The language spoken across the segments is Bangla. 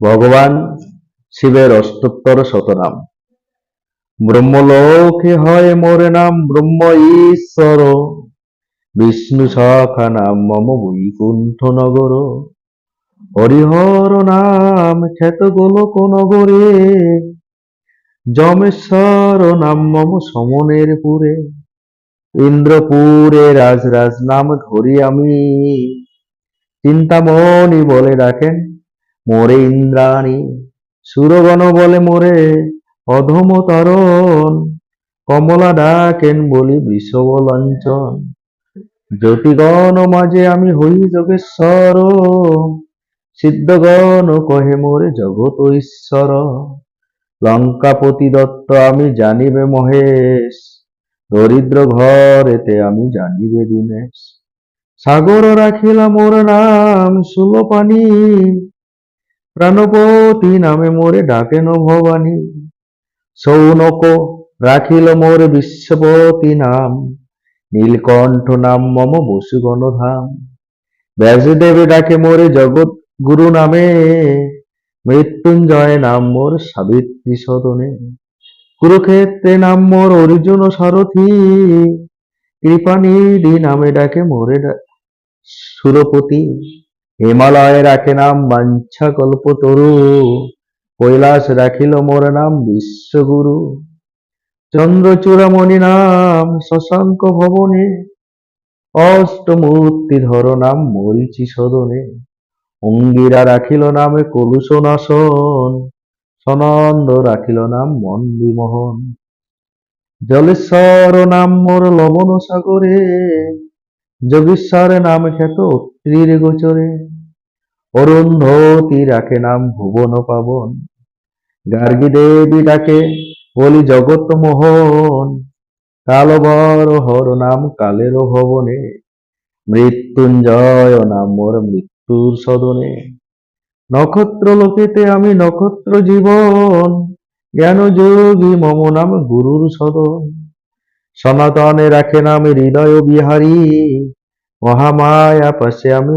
ভগবান শিবের অষ্টোত্তর শতনাম। ব্রহ্মলোকে হয় মোর নাম ব্রহ্ম ঈশ্বর। বিষ্ণু সখা নাম মম বৈকুণ্ঠ নগর। হরিহর নাম খ্যাত গোলক নগরে। যমেশ্বর নাম মম সমনের পুরে। ইন্দ্রপুরে রাজরাজ নাম ধরি আমি। চিন্তামণি বলে ডাকেন মোরে ইন্দ্রাণী সুরগণ বলে মোরে, অধম তরণ, কমলা ডাকেন বলি বিষব লঞ্চন। জ্যোতিগণ মাঝে আমি হই যোগেশ্বর, সিদ্ধগণ কহে মোরে জগত ঈশ্বর লঙ্কাপতি দত্ত আমি জানিবে মহেশ, দরিদ্র ঘরেতে আমি জানিবে দিনেশ। সাগর রাখিলা মোর নাম সুলোপানি প্রাণপতি নামে মোরে ডাকেন ভবানী। সৌনক রাখিল মোর বিশ্বপতি নাম। নীলকণ্ঠ নাম মম বসুগণ ধাম। ব্যাসদেবে ডাকে মোরে জগৎ গুরু নামে। মৃত্যুঞ্জয় নাম মোর সাবিত্রী সদনে। কুরুক্ষেত্রে নাম মোর অর্জুন সারথী। কৃপানিধি নামে ডাকে মোরে সুরপতি। হিমালয়ে রাখে নাম বাঞ্ছা কল্পতরু কৈলাস রাখিল মোর নাম বিশ্বগুরু। চন্দ্রচূড়ামণি নাম শশাঙ্ক ভবনে, অষ্টমূর্তি ধর নাম মরিচি সদনে। অঙ্গিরা রাখিল নামে কলুষ নাশন, সনন্দ রাখিল নাম মন বিমোহন জলেশ্বর নাম মোর লবণ সাগরে যোগীশ্বর নাম খ্যাত অত্রির গোচরে অরুন্ধতী রাখে নাম ভুবন পাবন। গার্গী দেবী ডাকে, বলি, জগৎ মোহন, কালবর হর নাম কালের ভবনে। মৃত্যুঞ্জয় নাম মোর মৃত্যুর সদনে। নক্ষত্র লোকেতে আমি নক্ষত্র জীবন জ্ঞান যোগী মম নাম গুরুর সদন। সনাতনে রাখে নাম হৃদয় বিহারী। মহামায়া পাশে আমি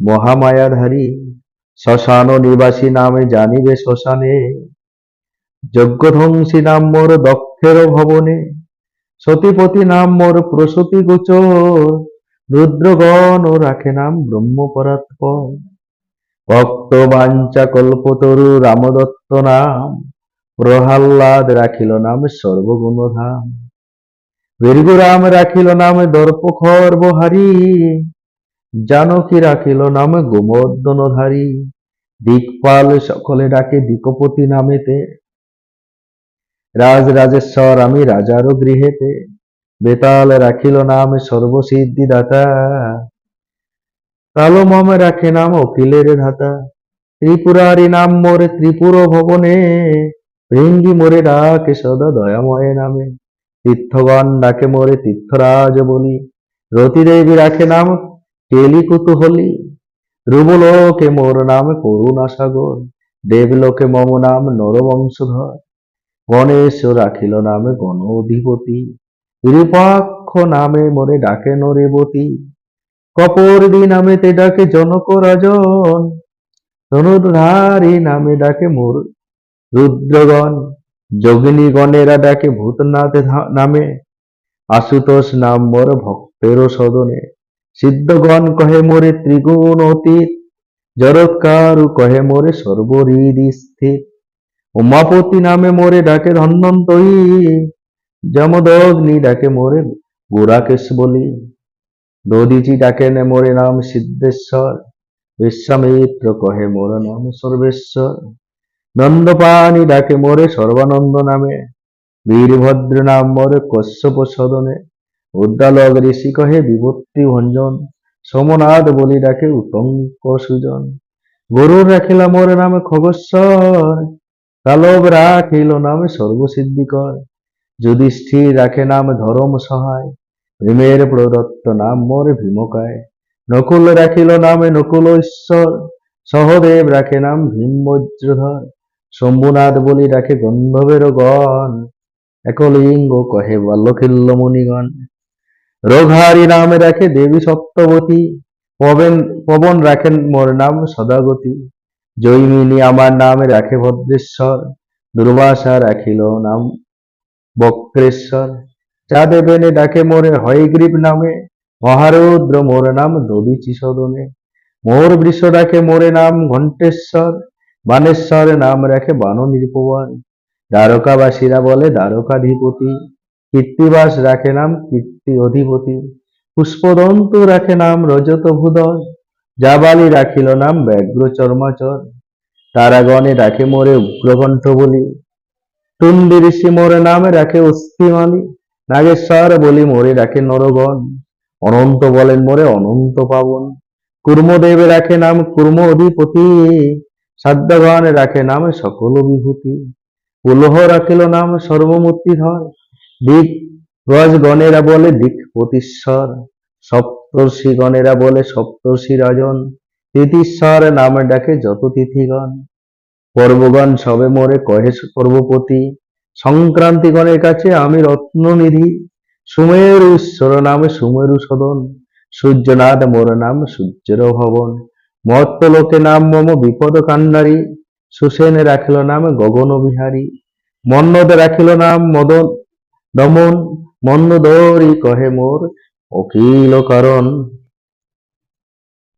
মহামায়াধারী শ্মশান নিবাসী নামে জানিবে শ্মশানে। যজ্ঞধ্বংসী নাম মোর দক্ষের ভবনে। সতীপতি নাম মোর প্রসূতি গোচর। রুদ্রগণ ও রাখে নাম ব্রহ্মপরাৎপর ভক্ত বাঞ্চা কল্পতরু রামদত্ত নাম। প্রহ্লাদ রাখিল নাম সর্বগুণধাম। বীরগুরাম রাখিল নাম দর্প খর্বহারী জানকী রাখিল নাম গোমর্দনধারী দিকপাল সকলে ডাকে দিকপতি নামেতে রাজ রাজেশ্বর আমি রাজার গৃহেতে বেতাল রাখিল নাম সর্বসিদ্ধি দাতা কালো মম রাখে নাম অখিলের ধাতা ত্রিপুরারি নাম মোরে ত্রিপুর ভবনে ভৃঙ্গি মোরে ডাকে সদা দয়াময় নামে তীর্থগণ ডাকে মোরে তীর্থরাজ বলি। রতি দেবী রাখে নাম কেলি কুতুহলী ধ্রুবলোকে মোর নাম করুণা সাগর দেবলোকে মম নাম নরবংশধর। গণেশ রাখিল নামে গণ অধিপতি বিরূপাক্ষ নামে মোরে ডাকে নরেবতী। কপর্দি নামে তে ডাকে জনক রাজন। ধনুর্ধারী নামে ডাকে মোর রুদ্রগণ। যোগিনী গণেরা ডাকে ভূতনাথ নামে। আশুতোষ নাম মোর ভক্তের সদনে। সিদ্ধগণ কহে মোরে ত্রিগুণ অতীত, জরৎকারু কহে মোরে সর্বহৃদি স্থিত। উমাপতি নামে মোরে ডাকে ধন্বন্তরী যমদগ্নি ডাকে মোরে গুরাকেশ বলি। দধিচি ডাকে নে মোরে নাম সিদ্ধেশ্বর, বিশ্বামিত্র কহে মোর নাম সর্বেশ্বর। নন্দপানি ডাকে মোরে সর্বানন্দ নামে বীরভদ্র নাম মোরে কশ্যপ সদনে। উদ্দালক ঋষি কহে, বিভক্তি ভঞ্জন, সোমনাথ বলি ডাকে উতঙ্ক সুজন। গরুর রাখিলা মোরে নামে খগস্বর কালব রাখিল নামে সর্বসিদ্ধিকর যুধিষ্ঠির রাখে নাম ধরম সহায় ভীমের প্রদত্ত নাম মোরে ভীমকায়। নকুল রাখিল নামে নকুল ঈশ্বর সহদেব রাখে নাম ভীম বজ্রধর। শম্ভুনাথ বলি ডাকে গন্ধবের গণ, একলিঙ্গ কহে বাল্যখিল্য মুনিগণ। রোঘারি নামে রাখে দেবী সপ্তবতী, পবন পবন রাখেন মোর নাম সদাগতি। জৈমিনী আমার নামে রাখে ভদ্রেশ্বর, দুর্বাসা রাখিল নাম বক্রেশ্বর। চা দেবেনে ডাকে মোরে হয়গ্রীব নামে, মহারুদ্র মোর নাম দবিচি সদনে। মোর বৃষ ডাকে মোরে নাম ঘণ্টেশ্বর বানেশ্বর নাম রাখে বান নিরূপবান দ্বারকাবাসীরা বলে, দ্বারকাধিপতি। কীর্তিবাস রাখে নাম কীর্তি অধিপতি পুষ্পদন্ত রাখে নাম রজত ভূদল জাবালি রাখিল নাম ব্যাঘ্র চর্মাচর তারাগণে ডাকে মোরে উগ্রকণ্ঠ বলি টুন্ডি ঋষি মোরে নামে রাখে অস্থিমালি। নাগেশ্বর বলি, মোরে রাখে নরগণ। অনন্ত বলেন, মোরে অনন্ত পাবন। কুর্মদেবে রাখে নাম কুর্ম অধিপতি সাধ্যগণ রাখে নাম সকল বিভূতি পুলহ রাখিল নাম সর্বমূর্তিধর দিক গজ গণেরা বলে দিক প্রতিশ্বর সপ্তর্ষি গণেরা বলে সপ্তর্ষি রাজন। তিতিশ্বর নাম ডাকে যত তিথিগণ। পর্বগণ সবে মোরে কহে পর্বপতি সংক্রান্তিগণের কাছে আমি রত্ননিধি। সুমেরু ঈশ্বর নামে সুমেরু সদন। সূর্যনাথ মোর নাম সূর্যের ভবন। মর্তলোকে নাম মম বিপদ কান্ডারী সুসেনে রাখিল নাম গগন বিহারী। মন্নদ রাখিল নাম মদন দমন, মন্নদরি কহে মোর অকিল কারণ।